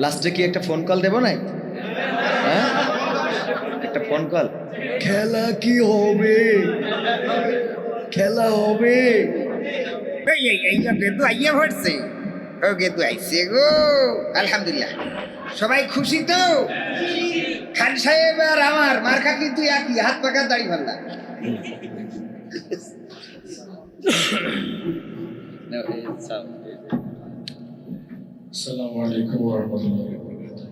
লাস্টে কি একটা ফোন কল দেবো না হ্যাঁ? একটা ফোন কল খেলা কি হবে? খেলা হবে? গেদু আইয়া ভরছে ও গেদু আইছে গো। আলহামদুলিল্লাহ। সবাই খুশি তো? খান সাহেব আর আমার মার্কা কিন্তু একই হাত পাকা দাড়ি ভাল্লা السلام عليكم ورحمة الله وبركاته.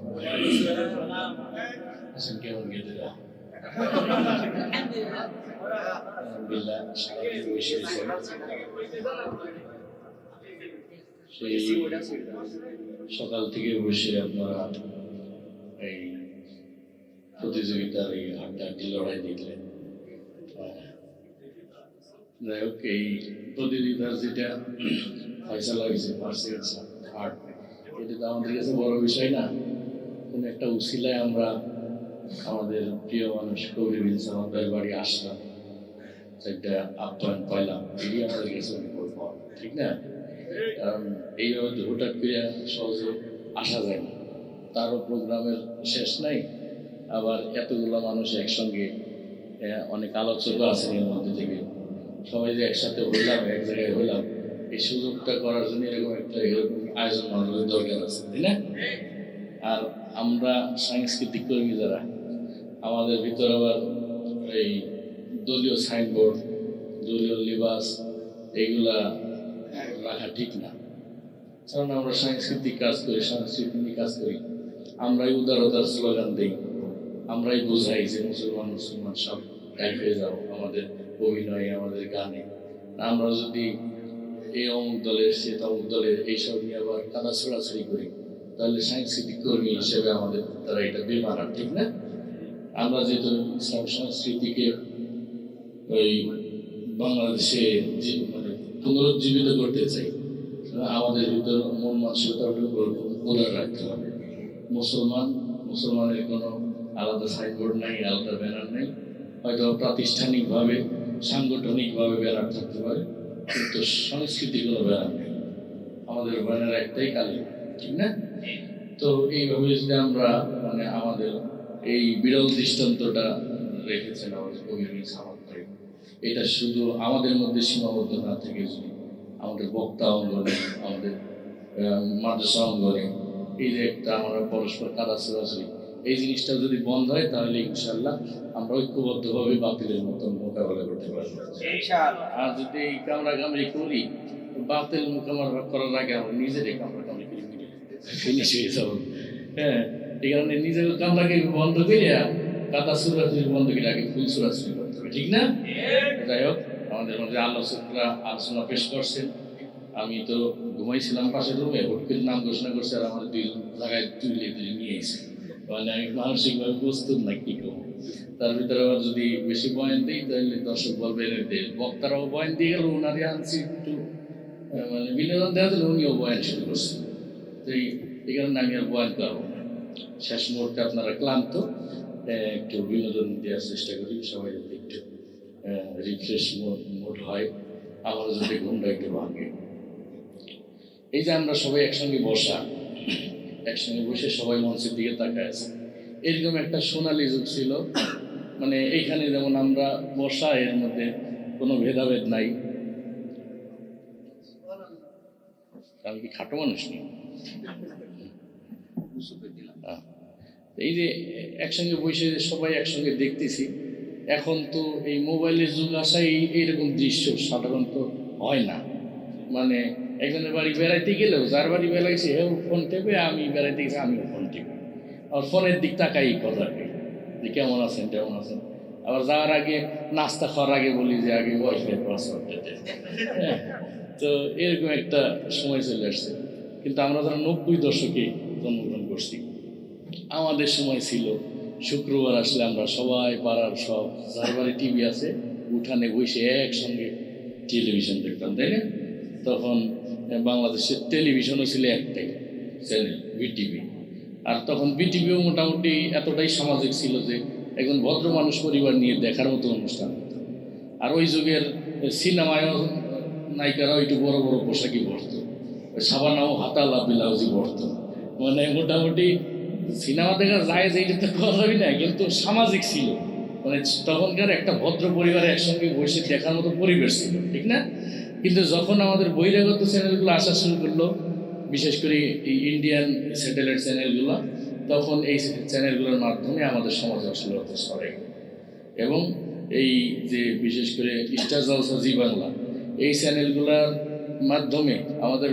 আছেন কেমন গেদেরা আলহামদুলিল্লাহ সবাই বসে আছেন। সেই সকাল থেকে বসে আপনারা এই প্রতিযোগিতার এই হাড্ডাহাড্ডি লড়াই দেখলেন আহ, যাই হোক এই প্রতিযোগিতার যেটা ফয়সালা হয়েছে ফার্স্ট সেকেন্ড থার্ড এটা তো আমাদের কাছে বড় বিষয় না। কোনো একটা উসিলায় আমরা আমাদের প্রিয় মানুষ কবির বিন সামাদের বাড়ি আসলাম একটা আপ্যায়ন পাইলাম এটি আমাদের কাছে অনেক বড় পাওয়া, ঠিক না? কারণ এইভাবে তো হঠাৎ করে সহজে আসা যায় না। তারও প্রোগ্রামের শেষ নাই আবার এতগুলো মানুষ একসঙ্গে আহ, অনেক আলোচক আছেন এর মধ্যে থেকে। সবাই যে একসাথে হইলাম এক জায়গায় হইলাম এই সুযোগটা করার জন্য এরকম একটা, এরকম আয়োজন আমাদের দরকার আছে, তাই না? আর আমরা সাংস্কৃতিক কর্মী যারা, আমাদের ভিতরে আবার এই দলীয় সাইনবোর্ড দলীয় লিবাস এইগুলা রাখা ঠিক না। কারণ আমরা সাংস্কৃতিক কাজ করি, সাংস্কৃতিক নিয়ে কাজ করি। আমরাই উদারতার স্লোগান দিই। আমরাই বোঝাই যে মুসলমান মুসলমান সব এক হয়ে যাও, আমাদের অভিনয়ে, আমাদের গানে। আমরা যদি এই অমুক দলের, সে তমুক দলের, এইসব নিয়ে আবার কাদা ছোড়াছড়ি করি। তাহলে সাংস্কৃতিক কর্মী হিসেবে আমাদের তারা এটা বেমানার ঠিক না? আমরা যেহেতু ইসলাম সংস্কৃতিকে ওই বাংলাদেশে মানে পুনরুজ্জীবিত করতে চাই আমাদের ভিতর মন মানসিকতাটা উদার রাখতে হবে। মুসলমান, মুসলমানের কোনো আলাদা সাইনবোর্ড নাই, আলাদা ব্যানার নেই। হয়তো প্রাতিষ্ঠানিকভাবে, সাংগঠনিকভাবে ব্যানার থাকতে পারে। কিন্তু সংস্কৃতি কোনো ব্যানার নেই আমাদের ব্যানার একটাই কালি, ঠিক না? তো এইভাবে যদি আমরা মানে আমাদের এই বিরল দৃষ্টান্তটা রেখেছেন আমাদের কবির সামাদ এটা শুধু আমাদের মধ্যে সীমাবদ্ধ না থেকে যদি আমাদের বক্তা অঙ্গনে, আমাদের মাদ্রাসা অঙ্গনে, এই যে একটা আমরা পরস্পর কাদা ছোড়াছড়ি এই জিনিসটা যদি বন্ধ হয় তাহলে ইনশাল্লাহ আমরা ঐক্যবদ্ধভাবে বাতিলের মতন মোকাবেলা করতে পারব। আর যদি এই কামড়া কামড়ি করি বাতিল মোকাবেলা করার আগে আমরা নিজেরাই কামড়া কামড়ি করে। ফিনিশ হয়ে যাব। হ্যাঁ এই কারণে নিজের কামড়াকে বন্ধ করিয়া কাদা সুরাসুরি বন্ধ করে আগে ফুল সুরাসুরি করতে হবে ঠিক না? যাই হোক আমাদের মধ্যে আলোচকরা আলোচনা পেশ করছেন। আমি তো ঘুমাইছিলাম পাশের রুমে হুট করে নাম ঘোষণা করছে আর আমার দুই জায়গায় তুলে তুলে নিয়ে এসে মানে আমি মানসিকভাবে প্রস্তুত না কি করব? তার ভিতরে আবার যদি বেশি বয়ান দিই, তাহলে দর্শক বলবে যে বক্তারাও বয়ান দিয়ে গেল ওনারই আনছি একটু মানে বিনোদন দেওয়া দিলে উনিও বয়ান শুরু করছে। তো এই কারণে আমি আর বয়ান করব শেষ মুহূর্তে আপনারা ক্লান্ত একটু বিনোদন দেওয়ার চেষ্টা করি, সবাই যাতে একটু রিফ্রেশ মোড হয় আমার যাতে ঘুমটা একটু ভাঙে। এই যে আমরা সবাই একসঙ্গে বসা একসঙ্গে বসে সবাই মঞ্চের দিকে তাকায় আছে। এরকম একটা সোনালি যুগ ছিল। মানে এইখানে যেমন আমরা বসা এর মধ্যে কোনো ভেদাভেদ নাই। আমি কি খাটো মানুষ নেই এই যে একসঙ্গে বসে সবাই একসঙ্গে দেখতেছি, এখন তো এই মোবাইলের যুগ আসায় এইরকম দৃশ্য সাধারণত হয় না। মানে একজনের বাড়ি বেড়াইতে গেলেও যার বাড়ি বেড়াইছে, হেও ফোন টেপে, আমি বেড়াইতে গেছি, আমিও ফোন টেপে। আর ফোনের দিক তাকাই কথা যে কেমন আছেন কেমন আছেন? আবার যাওয়ার আগে, নাস্তা খাওয়ার আগে বলি যে, আগে ওয়াইফাই পাসওয়ার্ড দিতে তো এরকম একটা সময় চলে আসছে। কিন্তু আমরা যারা নব্বই দশকে জন্মগ্রহণ করছি, আমাদের সময় ছিল, শুক্রবার আসলে আমরা সবাই পাড়ার সব, যার বাড়ি টিভি আছে, উঠানে বসে একসঙ্গে টেলিভিশন দেখতাম, তাই না? তখন বাংলাদেশের টেলিভিশনও ছিল একটাই চ্যানেল, বিটিভি। আর তখন বিটিভিও মোটামুটি এতটাই সামাজিক ছিল যে একজন ভদ্র মানুষ পরিবার নিয়ে দেখার মতো অনুষ্ঠান আর ওই যুগের সিনেমায়ও নায়িকারাও একটু বড় বড় পোশাকই পরতো। সাবানাও হাতালা ব্লাউজই পরতো। মানে মোটামুটি সিনেমা দেখা যায় যে এটা তো কথাই না, কিন্তু সামাজিক ছিল। মানে তখনকার একটা ভদ্র পরিবার একসঙ্গে বসে দেখার মতো পরিবেশ ছিল, ঠিক না? কিন্তু যখন আমাদের বহিরাগত চ্যানেলগুলো আসা শুরু করল, বিশেষ করে এই ইন্ডিয়ান স্যাটেলাইট চ্যানেলগুলো, তখন এই চ্যানেলগুলোর মাধ্যমে আমাদের সমাজে অশ্লীলতা সরে এবং এই যে বিশেষ করে স্টার জলসা জি বাংলা এই চ্যানেলগুলোর মাধ্যমে আমাদের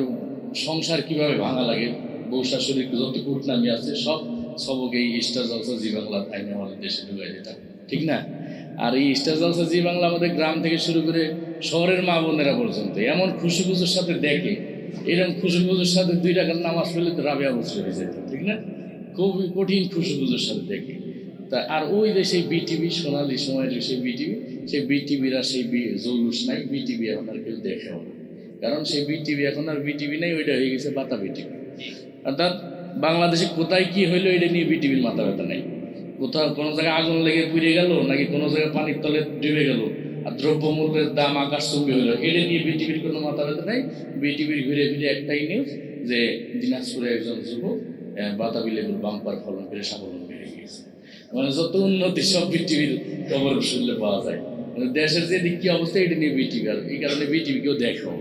সংসার কীভাবে ভাঙা লাগে, বউ শাশুড়ির যত কুটনামি আছে, সব সবক এই স্টার জলসা জি বাংলা আইনে আমাদের দেশে ঢুকে যেত ঠিক না? আর এই স্টার জলসা জি বাংলা আমাদের গ্রাম থেকে শুরু করে শহরের মা বোনেরা পর্যন্ত এমন খুশি খুশুর সাথে দেখে এরকম খুশি খুশুর সাথে দুই টাকার নামাজ পড়লে তো রাবিয়া বসে হয়ে যেত, ঠিক না? খুবই কঠিন খুশি খুশুর সাথে দেখে তা আর ওই যে সেই বিটিভি সোনালি সময়ের যে সেই বিটিভি সেই বিটিভিরা সেই বি- জৌলুস নাই বিটিভি এখন আর কেউ দেখেও না। কারণ সেই বিটিভি এখন আর বিটিভি নাই, ওইটা হয়ে গেছে বাতা বিটিভি অর্থাৎ বাংলাদেশে কোথায় কি হইল, এটা নিয়ে বিটিভির মাথা ব্যথা নেই। কোথাও কোনো জায়গায় আগুন লেগে পুড়ে গেল, নাকি কোনো জায়গায় পানির তলে ডুবে গেল দ্রব্যমূল্যের দাম আকাশ চুম্বি হইল এটা নিয়ে বিটিভির কোনো ব্যথা নেই। বিটিভির ঘুরে ফিরে একটাই নিউজ যে দিনাজপুরে একজন যুবক বাতাবি লেবুর বাম্পার ফলন করে স্বাবলম্বী হয়ে গিয়েছে। মানে যত উন্নতি সব বিটিভির খবর শুনলে পাওয়া যায়। মানে দেশের যে দিক কি অবস্থা, এটা নিয়ে বিটিভি আর এই কারণে বিটিভি কেউ দেখো।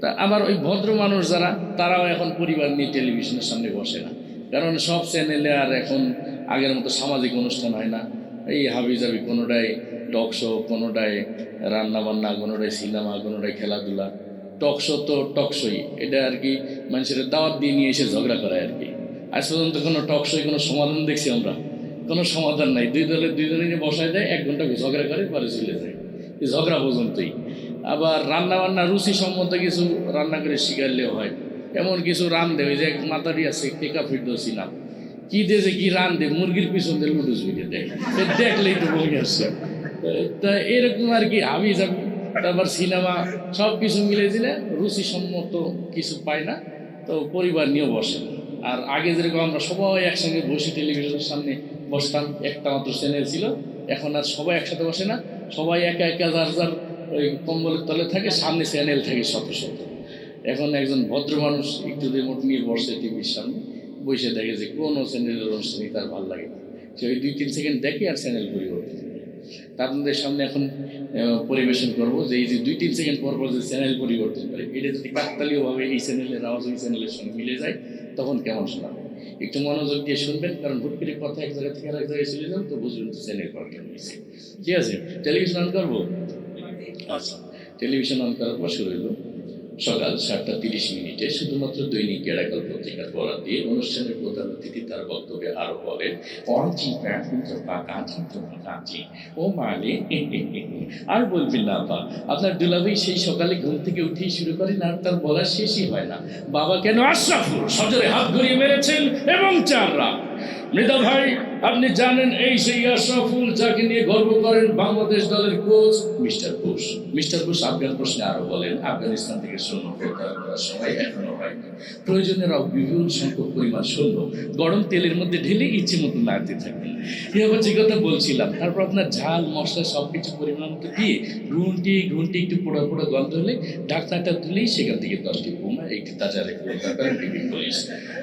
তা আবার ওই ভদ্র মানুষ যারা, তারাও এখন পরিবার নিয়ে টেলিভিশনের সামনে বসে না। কারণ সব চ্যানেলে আর এখন আগের মতো সামাজিক অনুষ্ঠান হয় না। এই হাবি জাবি কোনোটাই টক শো কোনোটাই রান্নাবান্না, কোনোটাই সিনেমা কোনোটায় খেলাধুলা। টক শো তো টক শোই এটা আর কি মানুষের দাওয়াত দিয়ে নিয়ে এসে ঝগড়া করায় আর কি। আজ পর্যন্ত কোনো টক শোয় কোনো সমাধান দেখছি আমরা। কোনো সমাধান নাই। দুই দলের দুই দলে বসায় দেয়, এক ঘণ্টা ঝগড়া করে, পরে চলে যায়। এই ঝগড়া পর্যন্তই। আবার রান্না বান্না রুচি সম্বন্ধে কিছু রান্না করে শিখারলেও হয়। এমন কিছু রান ওই যে এক মাতারি আছে টেকা ফিরদোসি না কি দিয়ে যে কি রান দে মুরগির পিছন দিয়ে লুডুস ভিডিও দেয়। দেখলেই তো বলে আসছে। তা এরকম আর কি, আমি যাবি তারপর সিনেমা সব কিছু মিলে দিলে রুচিসম্মত কিছু পায় না, তো পরিবার নিয়েও বসে। আর আগে যেরকম আমরা সবাই একসঙ্গে বসে টেলিভিশনের সামনে বসতাম, একটা মাত্র চ্যানেল ছিল, এখন আর সবাই একসাথে বসে না, সবাই একা একা যার যার ওই কম্বলের তলে থাকে, সামনে চ্যানেল থাকে শত শত। এখন একজন ভদ্র মানুষ একটু রিমোট নিয়ে বসে টিভির সামনে, বসে দেখে যে কোনো চ্যানেলের অনুষ্ঠানই তার ভালো লাগে সে ওই দুই তিন সেকেন্ড দেখে আর চ্যানেল পরিবর্তন করে তা আপনাদের সামনে এখন পরিবেশন করব যে এই যে দুই তিন সেকেন্ড পর পর যে চ্যানেল পরিবর্তন করে, এটা যদি কাকতালীয়ভাবে এই চ্যানেলের আওয়াজ ওই চ্যানেলের সঙ্গে মিলে যায়, তখন কেমন শোনাবে? একটু মনোযোগ দিয়ে শুনবেন, কারণ হুট করে কথা এক জায়গা থেকে আর এক জায়গায় চলে যান তো বুঝবেন তো চ্যানেল প্রবলেম হয়েছে। ঠিক আছে টেলিভিশন অন করব? আচ্ছা টেলিভিশন অন করার পর শুরু হলো সকাল সাতটা তিরিশ মিনিটে শুধুমাত্র দৈনিক গেড়াকাল পত্রিকার বরাদ দিয়ে অনুষ্ঠানের প্রধান অতিথি তার বক্তব্যে আরও বলেন অঞ্চি কাঁচি কাঁচি ও মানে আর বলবেন না, আপা। আপনার দুলাভাই সেই সকালে ঘুম থেকে উঠেই শুরু করেন আর তার বলার শেষই হয় না। বাবা কেন আশরাফুল সজরে হাত ঘুরিয়ে মেরেছেন এবং চার রাত। মৃদা ভাই আপনি জানেন এই সেই আশরাফুল, যাকে নিয়ে গর্ব করেন বাংলাদেশ দলের coach mister Bush. Mister Bush Afghan প্রশ্নে আরও বলেন, আফগানিস্তান থেকে সৈন্য প্রত্যাহার করার সময় এখনও হয়নি। প্রয়োজনের বিপুল সংখ্যক পরিমাণ সৈন্য গরম তেলের মধ্যে ঢেলে ইচ্ছে মতো নাড়তে থাকবেন। এ আবার যে কথা বলছিলাম। তারপর আপনার ঝাল, মশলা সব কিছু পরিমাণ মতো দিয়ে ঘুনটি ঘুনটি একটু পোড়া পোড়া গন্ধ হলে ডাক্তারটা তুলেই সেখান থেকে দশটি বোমা, একটি তাজা রেখে পুলিশ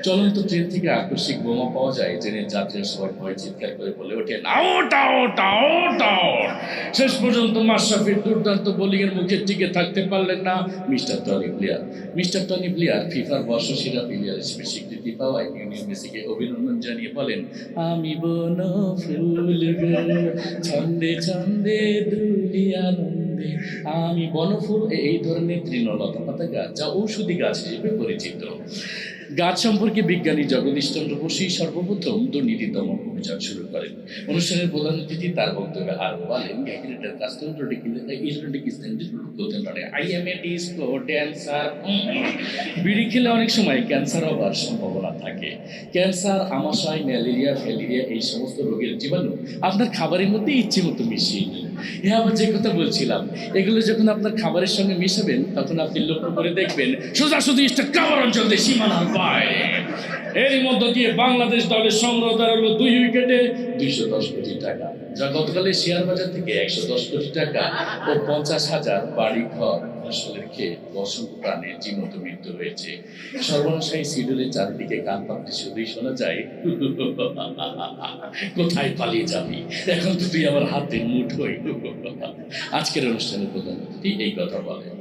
চলন্ত ট্রেন থেকে আকস্মিক বোমা পাওয়া যায়, ট্রেনের যাত্রীরা সবাই চিৎকার করে বলে ওঠে আউট আউট আউট আউট শেষ পর্যন্ত মাশরাফির দুর্দান্ত বোলিংয়ের মুখে টিকে থাকতে পারলেন না mister Tony player mister Tony player ফিফার বর্ষসেরা প্লেয়ার হিসেবে স্বীকৃতি পাওয়ায় ইউনিয়ন মেসিকে অভিনন্দন জানিয়ে বলেন, আমি বন ফুল ছন্দে ছন্দে দুলি আনন্দে। আমি বনফুল এই ধরনের তৃণলতা পাতা গাছ যা ঔষধি গাছ হিসেবে পরিচিত। গাছ সম্পর্কে বিজ্ঞানী জগদীশচন্দ্র বসুই সর্বপ্রথম দুর্নীতি দমন অভিযান শুরু করেন। অনুষ্ঠানের প্রধান অতিথি তার বক্তব্যে আর বলেন গ্যাকিনেটের customer I am a disco dancer বিড়ি খেলে অনেক সময় ক্যান্সার হওয়ার সম্ভাবনা থাকে। ক্যান্সার, আমাশয়, ম্যালেরিয়া, ফ্যালেরিয়া এই সমস্ত রোগের জীবাণু আপনার খাবারের মধ্যে ইচ্ছে মতো মিশিয়ে নিন হ্যাঁ আবার যে কথা বলছিলাম, এগুলো যখন আপনার খাবারের সঙ্গে মিশাবেন, তখন আপনি লক্ষ্য করে দেখবেন সোজাসুজি স্টেট কাবার অঞ্চল দিয়ে সীমানার বাইরে এরই মধ্য দিয়ে বাংলাদেশ দলের সংগ্রহ দাঁড়াল দুই উইকেটে দুইশো দশ কোটি টাকা, যা গতকালের শেয়ার বাজার থেকে একশো দশ কোটি টাকা ও পঞ্চাশ হাজার বাড়ি ঘর সালের খেয়ে বসন্ত প্রাণে জীবন্ত মৃত্যু হয়েছে। সর্বনাশায়ী সিডুলের চারিদিকে গান পাখি শুধুই শোনা যায়, কোথায় পালিয়ে যাবি? এখন তো তুই আমার হাতে মুঠোই। আজকের অনুষ্ঠানের প্রধান এই কথা বলেন।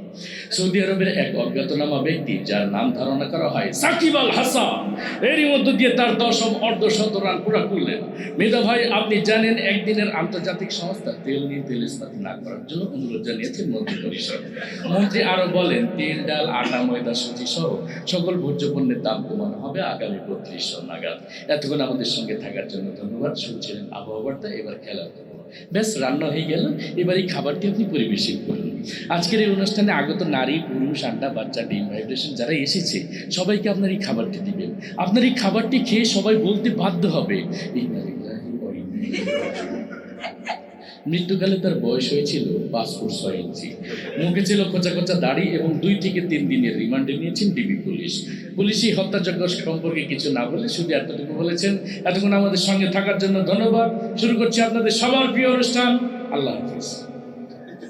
সৌদি আরবের এক অজ্ঞাতনামা ব্যক্তি, যার নাম ধারণা করা হয় সাকিব আল হাসান। এরই মধ্য দিয়ে তার দশম অর্ধশত রান পুরা করলেন। মেধা ভাই, আপনি জানেন, একদিনের আন্তর্জাতিক সংস্থা তেল নিয়ে তেল ইস্পাত না করার জন্য অনুরোধ জানিয়েছেন মন্ত্রী পরিষদ। মন্ত্রী আরও বলেন, তেল, ডাল, আটা, ময়দা, সুজি সহ সকল ভোজ্য পণ্যের দাম কমানো হবে আগামী বত্রিশশো নাগাদ। এতক্ষণ আমাদের সঙ্গে থাকার জন্য ধন্যবাদ। শুনছিলেন আবহাওয়া বার্তা এবার খেলার ব্যাস, রান্না হয়ে গেল। এবার এই খাবারটি আপনি পরিবেশন করুন। আজকের এই অনুষ্ঠানে আগত নারী, পুরুষ আন্ডা বাচ্চা, ডিম ভাইব্রেশন যারা এসেছে, সবাইকে আপনার এই খাবারটি দিবেন। আপনার এই খাবারটি খেয়ে সবাই বলতে বাধ্য হবে। মৃত্যুকালে তার বয়স হয়েছিল ফুট ছয় ইঞ্চি। মুখে ছিল খোঁচা খোঁচা দাড়ি এবং দুই থেকে তিন দিনের রিমান্ডে নিয়েছেন ডিবি পুলিশ। পুলিশই হত্যাযজ্ঞ সম্পর্কে কিছু না বলে শুধু এতটুকু বলেছেন, এতক্ষণ আমাদের সঙ্গে থাকার জন্য ধন্যবাদ। শুরু করছি আপনাদের সবার প্রিয় অনুষ্ঠান। আল্লাহ হাফিজ।